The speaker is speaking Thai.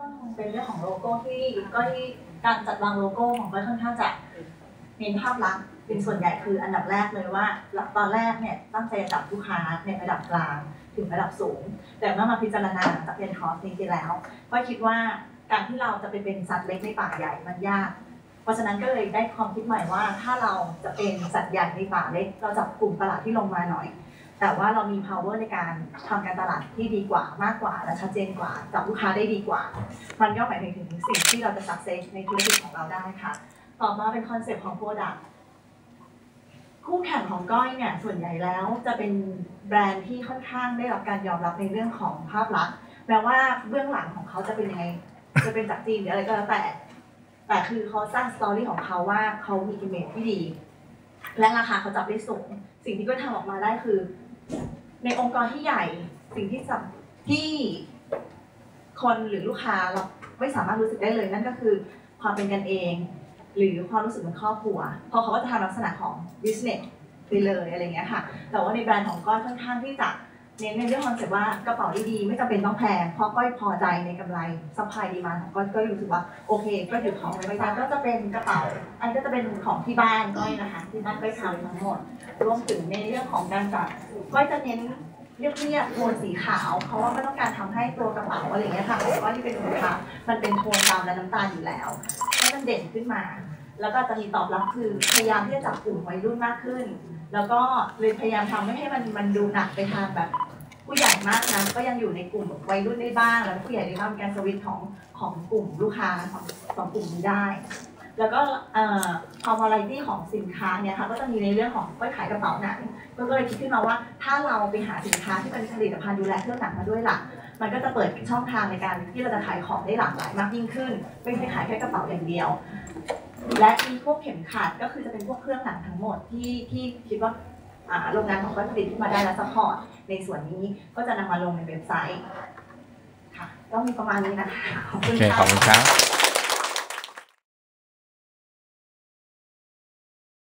ต้นคงเป็นเรื่องของโลโก้ที่ก็ที่การจัดวางโลโก้ของก็ค่อนข้างจะเน้นภาพลักษณ์เป็นส่วนใหญ่คืออันดับแรกเลยว่า ตอนแรกเนี่ยตั้งใจจับลูกค้าในระดับกลางถึงระดับสูง แต่เมื่อมาพิจารณาจากเรียนคอร์สนี้ไปแล้ว ก็คิดว่าการที่เราจะไปเป็นสัตว์เล็กในป่าใหญ่มันยาก เพราะฉะนั้นก็เลยได้ความคิดใหม่ว่า ถ้าเราจะเป็นสัตว์ใหญ่ในป่าเล็ก เราจับกลุ่มตลาดที่ลงมาหน่อย แต่ว่าเรามี power ในการทำการตลาดที่ดีกว่ามากกว่าและชัดเจนกว่าจับลูกค้าได้ดีกว่า มันก็หมายถึงถึงสิ่งที่เราจะ success ในธุรกิจของเราได้ค่ะ ต่อมาเป็นคอนเซปต์ของ product คู่แข่งของก้อยเนี่ยส่วนใหญ่แล้วจะเป็นแบรนด์ที่ค่อนข้างได้รับการยอมรับในเรื่องของภาพลักษณ์แม้ว่าเบื้องหลังของเขาจะเป็นยังไงจะเป็นจากจีนหรืออะไรก็แล้วแต่ แต่คือเขาสร้างสตอรี่ของเขาว่าเขามีอิมเมจที่ดี และราคาเขาจับได้สูง สิ่งที่ก็ทำออกมาได้คือ ในองค์กรที่ใหญ่สิ่งที่สัที่คนหรือลูกค้าเราไม่สามารถรู้สึกได้เลยนั่นก็คือความเป็นกันเอง หรือความรู้สึกเหมือนครอบครัวเพราะเขาก็จะทำลักษณะของ business ไปเลยอะไรเงี้ยค่ะ แต่ว่าในแบรนด์ของก้อนค่อนข้างที่จะ เน้นในเรื่องคอนเซ็ปต์ว่ากระเป๋าดีๆไม่จำเป็นต้องแพงเพราะก้อยพอใจในกำไรซัพพลายดีมาของก้อยก็รู้สึกว่าโอเคก็หยุดของไว้ไม่ได้ก็จะเป็นกระเป๋า อันก็จะเป็นของที่บ้านก้อยนะคะ ที่บ้านก้อยทำทั้งหมด รวมถึงในเรื่องของการจัดก้อยจะเน้นเรียบเรียบโทนสีขาว เพราะว่าไม่ต้องการทำให้ตัวกระเป๋าอะไรอย่างเงี้ยค่ะก้อยที่เป็นสีขาวมันเป็นโทนดำและน้ำตาลอยู่แล้วให้มันเด่นขึ้นมา แล้วก็จะมีตอบรับคือพยายามที่จะจับกลุ่มวัยรุ่นมากขึ้น แล้วก็เลยพยายามทำไม่ให้มันมันดูหนักไปทางแบบ ผู้ใหญ่มากนะก็ยังอยู่ในกลุ่มวัยรุ่นได้บ้าง แล้วผู้ใหญ่ได้บ้างการสวิตช์ของของกลุ่มลูกค้าของของกลุ่มนี้ได้ แล้วก็พอวาไรตี้ของสินค้าเนี่ยค่ะก็จะมีในเรื่องของก้อยขายกระเป๋าหนังก็เลยคิดขึ้นมาว่าถ้าเราไปหาสินค้าที่เป็นผลิตภัณฑ์ดูแลเครื่องหนังมาด้วยล่ะมันก็จะเปิดช่องทางในการที่เราจะขายของได้หลากหลายมากยิ่งขึ้น ไม่ใช่ขายแค่กระเป๋าอย่างเดียว และมีพวกเข็มขัดก็คือจะเป็นพวกเครื่องหนังทั้งหมดที่ที่คิดว่าโรงงานของก็ผลิตขึ้นมาได้และสปอร์ตในส่วนนี้ก็จะนำมาลงในเว็บไซต์ค่ะก็มีประมาณนี้นะคะขอบคุณเคค่ะขอบคุณครับ